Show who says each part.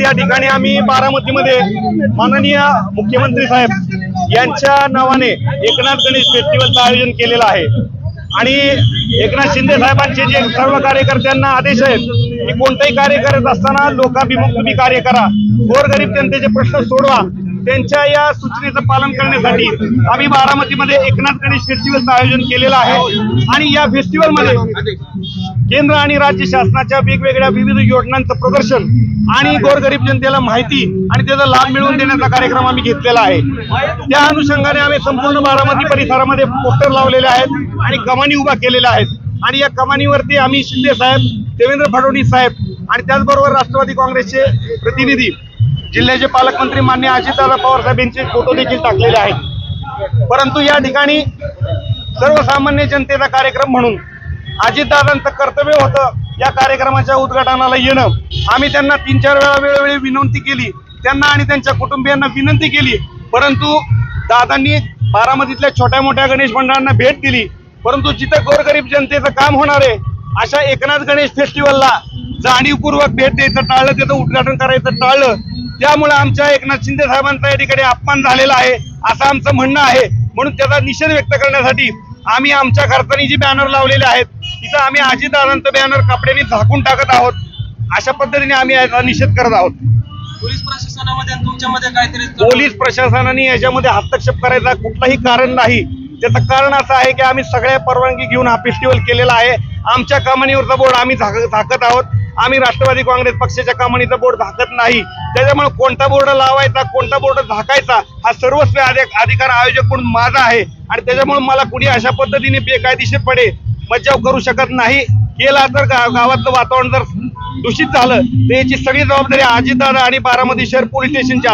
Speaker 1: या ठिकाणी आम्ही बारामतीमध्ये माननीय मुख्यमंत्री साहेब यांच्या नावाने एकनाथ गणेश फेस्टिवलचं आयोजन केलेलं आहे. आणि एकनाथ शिंदे साहेबांचे जे सर्व कार्यकर्त्यांना आदेश आहेत की कोणताही कार्य करत असताना लोकाभिमुख तुम्ही कार्य करा. गोरगरीब जनतेचे प्रश्न सोडवा. त्यांच्या या सूचनेचं पालन करण्यासाठी आम्ही बारामतीमध्ये एकनाथ गणेश फेस्टिवलचं आयोजन केलेलं आहे. आणि या फेस्टिवलमध्ये केंद्र आणि राज्य शासनाच्या वेगवेगळ्या विविध योजनांचं प्रदर्शन आणि गोरगरीब जनतेला माहिती आणि त्याचा लाभ मिळवून देण्याचा कार्यक्रम आम्ही घेतलेला आहे. त्या अनुषंगाने आम्ही संपूर्ण बारामती परिसरामध्ये पोस्टर लावलेले आहेत आणि कमानी उभा केलेल्या आहेत आणि या कमानीवरती आम्ही शिंदे साहेब देवेंद्र फडणवीस साहेब आणि त्याचबरोबर राष्ट्रवादी काँग्रेसचे प्रतिनिधी जिल्ह्याचे पालकमंत्री मान्य अजितदादा पवार साहेब यांचे फोटो देखील टाकलेले आहेत. परंतु या ठिकाणी सर्वसामान्य जनतेचा कार्यक्रम म्हणून अजितदादांचं कर्तव्य होतं या कार्यक्रमाच्या उद्घाटनाला येणं. आम्ही त्यांना तीन चार वेळा वेळोवेळी विनंती केली. त्यांना आणि त्यांच्या कुटुंबियांना विनंती केली. परंतु दादांनी बारामतीतल्या छोट्या मोठ्या गणेश मंडळांना भेट दिली. परंतु जिथं गोरगरीब जनतेचं काम होणार आहे अशा एकनाथ गणेश फेस्टिवलला जाणीवपूर्वक भेट द्यायचं टाळलं त्याचं उद्घाटन करायचं टाळलं. त्यामुळे आमच्या एकनाथ शिंदे साहेबांचा या ठिकाणी अपमान झालेला आहे असं आमचं म्हणणं आहे. म्हणून त्याचा निषेध व्यक्त करण्यासाठी आम्ही आमच्या खर्चानी जी बॅनर लावलेले आहेत तिथं आम्ही अजितदादांचं बॅनर कपड्यांनी झाकून टाकत आहोत. अशा पद्धतीने आम्ही याचा निषेध करत आहोत.
Speaker 2: पोलीस प्रशासनामध्ये आणि तुमच्यामध्ये काहीतरी
Speaker 1: पोलीस प्रशासनाने याच्यामध्ये हस्तक्षेप करायचा कुठलंही कारण नाही. त्याचं कारण असं आहे की आम्ही सगळ्या परवानगी घेऊन हा फेस्टिवल केलेला आहे. आमच्या कमानीवरचा बोर्ड आम्ही झाक झाकत आहोत. आम्ही राष्ट्रवादी काँग्रेस पक्षाच्या कमानीचा बोर्ड झाकत नाही. त्याच्यामुळे कोणता बोर्ड लावायचा कोणता बोर्ड झाकायचा हा सर्वस्व अधिक अधिकार आयोजक म्हणून माझा आहे. आणि त्याच्यामुळे मला कुणी अशा पद्धतीने बेकायदेशीरपणे मज्जाव करू शकत नाही. केला तर गावातलं वातावरण जर दूषित झालं तर याची सगळी जबाबदारी अजितदादा आणि बारामती शहर पोलीस स्टेशनची